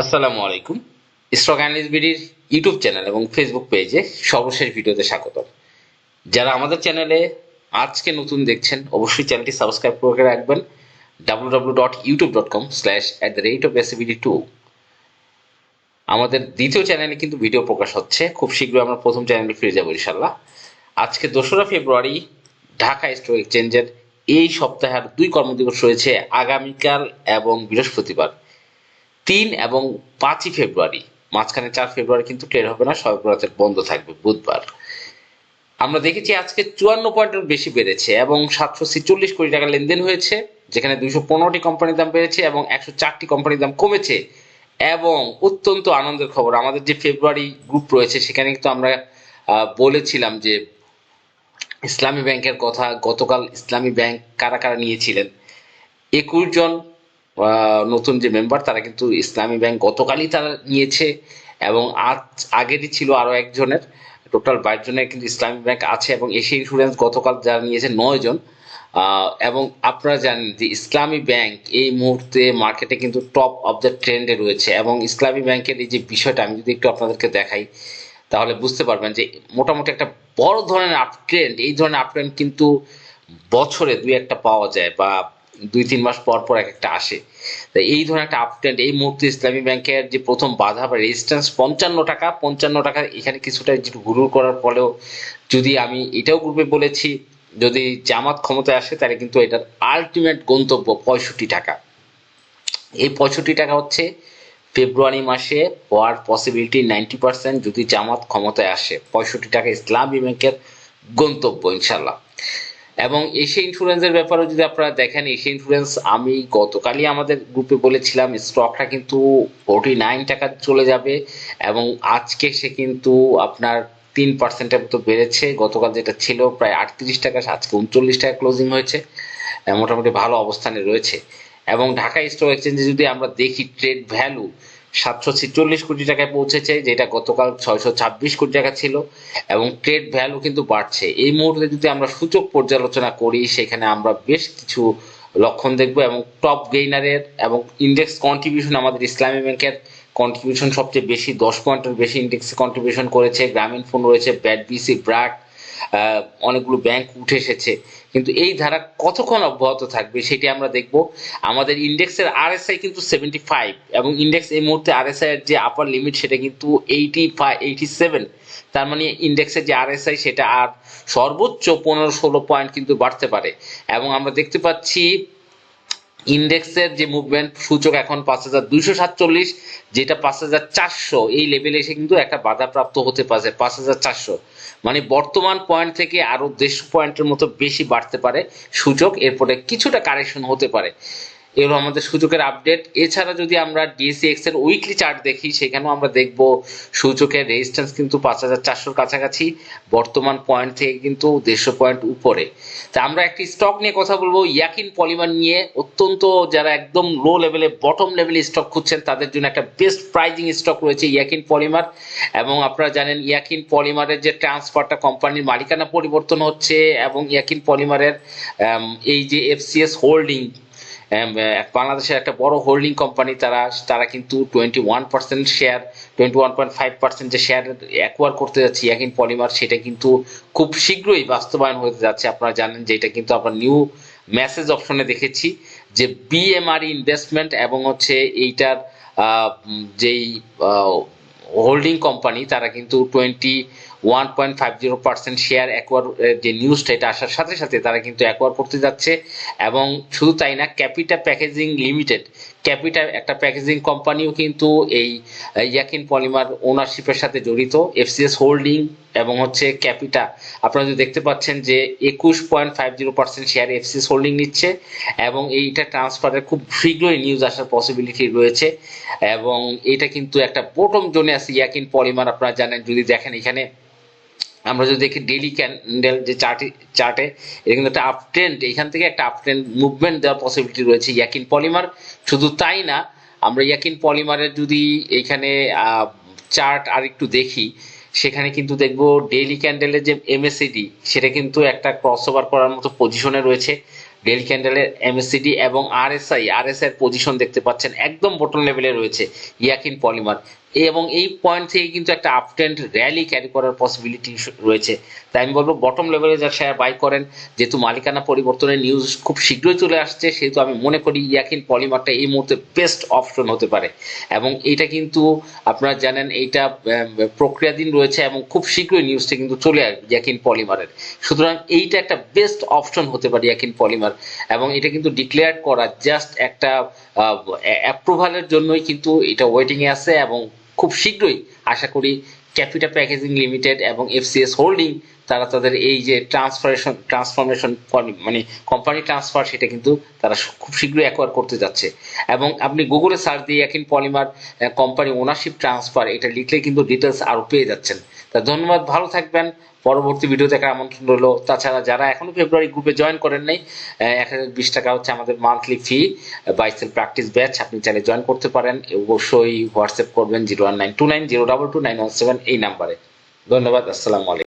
আসসালামু আলাইকুম। Stock analyst বিডির ইউটিউব চ্যানেল এবং ফেসবুক পেজে সর্বশেষ ভিডিওতে স্বাগত যারা আমাদের চ্যানেলে আজকে নতুন দেখছেন, অবশ্যই চ্যানেলটি সাবস্ক্রাইব করে রাখবেন। W W dot YouTube dot com slash at the rate of ACBD two আমাদের দ্বিতীয় চ্যানেলে কিন্তু ভিডিও প্রকাশ হচ্ছে। খুব শীঘ্রই আমরা প্রথম চ্যানেলে ফিরে যাব ইনশাল্লাহ আজকে দোসরা ফেব্রুয়ারি, ঢাকা স্টক এক্সচেঞ্জের এই সপ্তাহে আর দুই কর্মদিবস রয়েছে আগামীকাল এবং বৃহস্পতিবার। তিন এবং পাঁচই ফেব্রুয়ারি। মাঝখানে চার ফেব্রুয়ারি কিন্তু ট্রেড হবে না সবাই বরাতের বন্ধ থাকবে বুধবার। আমরা দেখেছি আজকে চুয়ান্ন পয়েন্টের বেশি বেড়েছে এবং সাতশো ছেচল্লিশ কোটি টাকা লেনদেন হয়েছে, যেখানে দুইশো পনেরোটি কোম্পানির দাম বেড়েছে এবং একশো চারটি কোম্পানির দাম কমেছে এবং অত্যন্ত আনন্দের খবর। আমাদের যে ফেব্রুয়ারি গ্রুপ রয়েছে, সেখানে কিন্তু আমরা বলেছিলাম যে ইসলামী ব্যাংকের কথা গতকাল ইসলামী ব্যাংক কারা কারা নিয়েছিলেন? একুশ জন নতুন যে মেম্বার তারা কিন্তু ইসলামী ব্যাংক গতকালই তারা নিয়েছে এবং আজ আগেরই ছিল আরও একজনের। টোটাল বাইশ জনের কিন্তু ইসলামী ব্যাংক আছে এবং এশিয়া ইন্স্যুরেন্স গতকাল যারা নিয়েছে নয় জন। এবং আপনারা জানেন যে ইসলামী ব্যাংক এই মুহূর্তে মার্কেটে কিন্তু টপ অফ দ্য ট্রেন্ডে রয়েছে এবং ইসলামী ব্যাংকের এই যে বিষয়টা আমি যদি একটু আপনাদেরকে দেখাই, তাহলে বুঝতে পারবেন যে মোটামুটি একটা বড় ধরনের আপ ট্রেন্ড এই ধরনের আপ ট্রেন্ড কিন্তু বছরে দুই একটা পাওয়া যায় বা দুই তিন মাস পর পর এক একটা আসে এই ধরনের একটা আপ ট্রেন্ড এই মুহূর্তে ইসলামী ব্যাংকের যে প্রথম বাধা বা রেজিস্ট্যান্স পঞ্চান্ন টাকা পঞ্চান্ন টাকা এখানে কিছুটা একটু গুরুর করার ফলেও যদি আমি এটাও গ্রুপে বলেছি, যদি জামাত ক্ষমতায় আসে তাহলে কিন্তু এটার আলটিমেট গন্তব্য পঁয়ষট্টি টাকা। এই পঁয়ষট্টি টাকা হচ্ছে ফেব্রুয়ারি মাসে হওয়ার পসিবিলিটি নাইনটি পার্সেন্ট যদি জামাত ক্ষমতায় আসে। পঁয়ষট্টি টাকা ইসলামী ব্যাংকের গন্তব্য ইনশাল্লাহ এবং এশিয়া ইন্স্যুরেন্সের ব্যাপারেও যদি আপনারা দেখেন, এশিয়া ইন্স্যুরেন্স আমি গতকালই আমাদের গ্রুপে বলেছিলাম স্টকটা কিন্তু ফোর্টি নাইন টাকা চলে যাবে এবং আজকে সে কিন্তু আপনার তিন পার্সেন্টের মতো বেড়েছে। গতকাল যেটা ছিল প্রায় আটত্রিশ টাকা, আজকে উনচল্লিশ টাকা ক্লোজিং হয়েছে। মোটামুটি ভালো অবস্থানে রয়েছে। এবং ঢাকা স্টক এক্সচেঞ্জে যদি আমরা দেখি ট্রেড ভ্যালু সাতশো ছেচল্লিশ কোটি টাকায় পৌঁছেছে, যেটা গতকাল ছয়শো ছাব্বিশ কোটি টাকা ছিল, এবং ট্রেড ভ্যালু কিন্তু বাড়ছে। এই মুহূর্তে যদি আমরা সূচক পর্যালোচনা করি, সেখানে আমরা বেশ কিছু লক্ষণ দেখব, এবং টপ গেইনারের এবং ইন্ডেক্স কন্ট্রিবিউশন আমাদের ইসলামী ব্যাংকের কন্ট্রিবিউশন সবচেয়ে বেশি, দশ পয়েন্টের বেশি ইন্ডেক্সে কন্ট্রিবিউশন করেছে, গ্রামীণ ফোন রয়েছে, ব্যাট, বিসি ব্র্যাক অনেকগুলো ব্যাংক উঠে এসেছে। কিন্তু এই ধারা কতক্ষণ অব্যাহত থাকবে সেটি আমরা দেখব। আমাদের ইন্ডেক্সের আর এস আই কিন্তু সেভেন্টি ফাইভ এবং ইন্ডেক্স এই মুহূর্তে আরএসআই এর যে আপার লিমিট সেটা কিন্তু এইটি ফাইভ এইটি সেভেন তার মানে ইন্ডেক্সের যে আর এস আই সেটা আর সর্বোচ্চ পনেরো, ষোলো পয়েন্ট কিন্তু বাড়তে পারে। এবং আমরা দেখতে পাচ্ছি ইন্ডেক্সের যে মুভমেন্ট সূচক এখন পাঁচ হাজার দুইশো সাতচল্লিশ, যেটা পাঁচ হাজার চারশো, এই লেভেলে এসে কিন্তু একটা বাধাপ্রাপ্ত হতে পারে পাঁচ হাজার চারশো। মানে বর্তমান পয়েন্ট থেকে আরও দেড়শো পয়েন্টের মতো বেশি বাড়তে পারে সূচক, এরপরে কিছুটা কারেকশন হতে পারে। এগুলো আমাদের সূচকের আপডেট এছাড়া যদি আমরা ডিএসিএক্স এর উইকলি চার্ট দেখি, সেখানেও আমরা দেখব সূচকের রেজিস্ট্যান্স কিন্তু পাঁচ হাজার চারশোর কাছাকাছি, বর্তমান পয়েন্ট থেকে কিন্তু দেড়শো পয়েন্ট উপরে। তা আমরা একটি স্টক নিয়ে কথা বলব। ইয়াকিন পলিমার নিয়ে অত্যন্ত যারা একদম লো লেভেলে বটম লেভেলে স্টক খুঁজছেন, তাদের জন্য একটা বেস্ট প্রাইজিং স্টক রয়েছে ইয়াকিন পলিমার। এবং আপনারা জানেন, ইয়াকিন পলিমারের যে ট্রান্সফারটা কোম্পানির মালিকানা পরিবর্তন হচ্ছে এবং ইয়াকিন পলিমারের এই যে এফসিএস হোল্ডিং বাংলাদেশের একটা বড় হোল্ডিং কোম্পানি তারা তারা কিন্তু twenty one percent share twenty one point five percent যে শেয়ার অ্যাকোয়ার করতে যাচ্ছে ইয়াকিন পলিমার, সেটা কিন্তু খুব শীঘ্রই বাস্তবায়ন হতে যাচ্ছে। আপনারা জানেন যে এটা কিন্তু আমরা নিউ মেসেজ অপশনে দেখেছি যে বিএমআরই ইনভেস্টমেন্ট এবং হচ্ছে এইটার যেই হোল্ডিং কোম্পানি তারা কিন্তু twenty one point five zero percent share acquire যে নিউজটা এটা আসার সাথে সাথে তারা কিন্তু অ্যাকোয়ার করতে যাচ্ছে। এবং শুধু তাই না ক্যাপিটা প্যাকেজিং লিমিটেড ক্যাপিটা একটা প্যাকেজিং কোম্পানিও কিন্তু এই ইয়াকিন পলিমার ওনারশিপের সাথে জড়িত এফসিএস হোল্ডিং এবং হচ্ছে ক্যাপিটা আপনারা যদি দেখতে পাচ্ছেন যে একুশ point five zero percent share FCS holding নিচ্ছে এবং এইটা ট্রান্সফারের খুব শীঘ্রই নিউজ আসার পসিবিলিটি রয়েছে। এবং এটা কিন্তু একটা বোটম জোনে আছে ইয়াকিন পলিমার আপনারা জানেন, যদি দেখেন এখানে আমরা যদি দেখি ডেইলি ক্যান্ডেল যে চার্টে চার্টে এটা কিন্তু একটা আপ ট্রেন্ড এখান থেকে একটা আপ ট্রেন্ড মুভমেন্ট দেওয়ার পসিবিলিটি রয়েছে। ইয়াকিন পলিমার শুধু তাই না, আমরা ইয়াকিন পলিমারের যদি এখানে চার্ট আর একটু দেখি, সেখানে কিন্তু দেখব ডেইলি ক্যান্ডেলের যে এমএসিডি সেটা কিন্তু একটা ক্রস ওভার করার মতো পজিশনে রয়েছে। ডেল ক্যান্ডেলের এমএসসিডি এবং R S I RSI RSI এর পজিশন দেখতে পাচ্ছেন, একদম বটন লেভেলে রয়েছে ইয়াকিন পলিমার এবং এই পয়েন্ট থেকে কিন্তু একটা আপট্রেন্ড র্যালি ক্যারি করার পসিবিলিটি রয়েছে। তাই আমি বলব বটম লেভেলে যা শেয়ার বাই করেন, যেহেতু মালিকানা পরিবর্তনের নিউজ খুব শীঘ্রই চলে আসছে, সেহেতু আমি মনে করি ইয়াকিন পলিমারটা এই মুহূর্তে বেস্ট অপশন হতে পারে। এবং এটা কিন্তু আপনারা জানেন, এইটা প্রক্রিয়াধীন রয়েছে এবং খুব শীঘ্রই নিউজটা কিন্তু চলে আসবে ইয়াকিন পলিমারের। সুতরাং এইটা একটা বেস্ট অপশন হতে পারে ইয়াকিন পলিমার। এবং এটা কিন্তু ডিক্লেয়ার করা জাস্ট একটা অ্যাপ্রুভালের জন্যই কিন্তু এটা ওয়েটিংয়ে আছে এবং খুব শীঘ্রই আশা করি ক্যাপিটা প্যাকেজিং লিমিটেড এবং এফসিএস হোল্ডিং তারা তাদের এই যে ট্রান্সফারেশন ট্রান্সফরমেশন মানে কোম্পানি ট্রান্সফার সেটা কিন্তু তারা খুব শীঘ্রই অ্যাকোয়ার করতে যাচ্ছে। এবং আপনি গুগলে সার্চ দিয়ে এখন পলিমার কোম্পানি ওনারশিপ ট্রান্সফার এটা লিখলে কিন্তু ডিটেলস আরও পেয়ে যাচ্ছেন। তা ধন্যবাদ, ভালো থাকবেন পরবর্তী ভিডিও দেখার আমন্ত্রণ রইল। তাছাড়া যারা এখনও ফেব্রুয়ারি গ্রুপে জয়েন করেন নাই এক হাজার বিশ টাকা হচ্ছে আমাদের মান্থলি ফি বাইসেল প্র্যাকটিস ব্যাচ আপনি চাইলে জয়েন করতে পারেন। অবশ্যই হোয়াটসঅ্যাপ করবেন zero one nine two nine zero double two nine one seven এই নাম্বারে ধন্যবাদ, আসসালামু আলাইকুম।